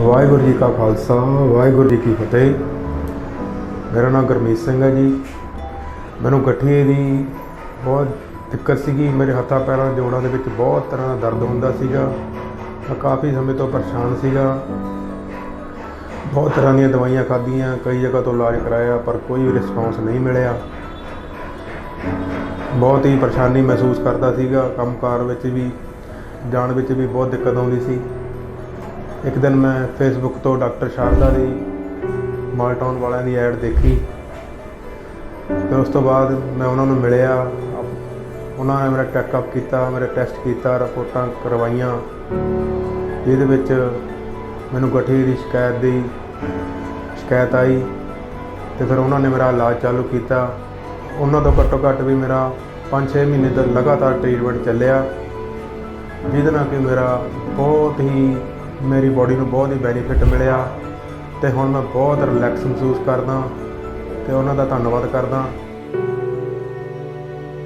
ਵਾਹਿਗੁਰੂ ਜੀ ਕਾ ਖਾਲਸਾ, ਵਾਹਿਗੁਰੂ ਜੀ ਕੀ ਫਤਿਹ। ਮੇਰਾ ਨਾਮ ਗੁਰਮੀਤ ਸਿੰਘ ਹੈ ਜੀ। ਮੈਨੂੰ ਗਠੀਏ ਦੀ ਬਹੁਤ ਦਿੱਕਤ ਸੀਗੀ। ਮੇਰੇ ਹੱਥਾਂ ਪੈਰਾਂ ਜੋੜਾਂ ਦੇ ਵਿੱਚ ਬਹੁਤ ਤਰ੍ਹਾਂ ਦਾ ਦਰਦ ਹੁੰਦਾ ਸੀਗਾ। ਮੈਂ ਕਾਫੀ ਸਮੇਂ ਤੋਂ ਪਰੇਸ਼ਾਨ ਸੀਗਾ। ਬਹੁਤ ਤਰ੍ਹਾਂ ਦੀਆਂ ਦਵਾਈਆਂ ਖਾਧੀਆਂ, ਕਈ ਜਗ੍ਹਾ ਤੋਂ ਇਲਾਜ ਕਰਾਇਆ, ਪਰ ਕੋਈ ਵੀ ਰਿਸਪੌਂਸ ਨਹੀਂ ਮਿਲਿਆ। ਬਹੁਤ ਹੀ ਪਰੇਸ਼ਾਨੀ ਮਹਿਸੂਸ ਕਰਦਾ ਸੀਗਾ। ਕੰਮਕਾਰ ਵਿੱਚ ਵੀ, ਜਾਣ ਵਿੱਚ ਵੀ ਬਹੁਤ ਦਿੱਕਤ ਆਉਂਦੀ ਸੀ। ਇੱਕ ਦਿਨ ਮੈਂ ਫੇਸਬੁੱਕ ਤੋਂ ਡਾਕਟਰ ਸ਼ਾਰਦਾ ਦੀ ਮਾਲਟਾਊਨ ਵਾਲਿਆਂ ਦੀ ਐਡ ਦੇਖੀ। ਫਿਰ ਉਸ ਤੋਂ ਬਾਅਦ ਮੈਂ ਉਹਨਾਂ ਨੂੰ ਮਿਲਿਆ। ਉਹਨਾਂ ਨੇ ਮੇਰਾ ਚੈੱਕਅਪ ਕੀਤਾ, ਮੇਰੇ ਟੈਸਟ ਕੀਤਾ, ਰਿਪੋਰਟਾਂ ਕਰਵਾਈਆਂ। ਜਿਹਦੇ ਵਿੱਚ ਮੈਨੂੰ ਗਠੀਏ ਦੀ ਸ਼ਿਕਾਇਤ ਦੀ ਸ਼ਿਕਾਇਤ ਆਈ ਤੇ ਫਿਰ ਉਹਨਾਂ ਨੇ ਮੇਰਾ ਇਲਾਜ ਚਾਲੂ ਕੀਤਾ। ਉਹਨਾਂ ਤੋਂ ਘੱਟੋ ਘੱਟ ਵੀ ਮੇਰਾ 5-6 ਮਹੀਨੇ ਦਾ ਲਗਾਤਾਰ ਟ੍ਰੀਟਮੈਂਟ ਚੱਲਿਆ, ਜਿਹਦੇ ਨਾਲ ਕਿ ਮੇਰਾ ਬਹੁਤ ਹੀ ਮੇਰੀ ਬੋਡੀ ਨੂੰ ਬਹੁਤ ਹੀ ਬੈਨੀਫਿਟ ਮਿਲਿਆ ਤੇ ਹੁਣ ਮੈਂ ਬਹੁਤ ਰਿਲੈਕਸ ਮਹਿਸੂਸ ਕਰਦਾ ਤੇ ਉਹਨਾਂ ਦਾ ਧੰਨਵਾਦ ਕਰਦਾ।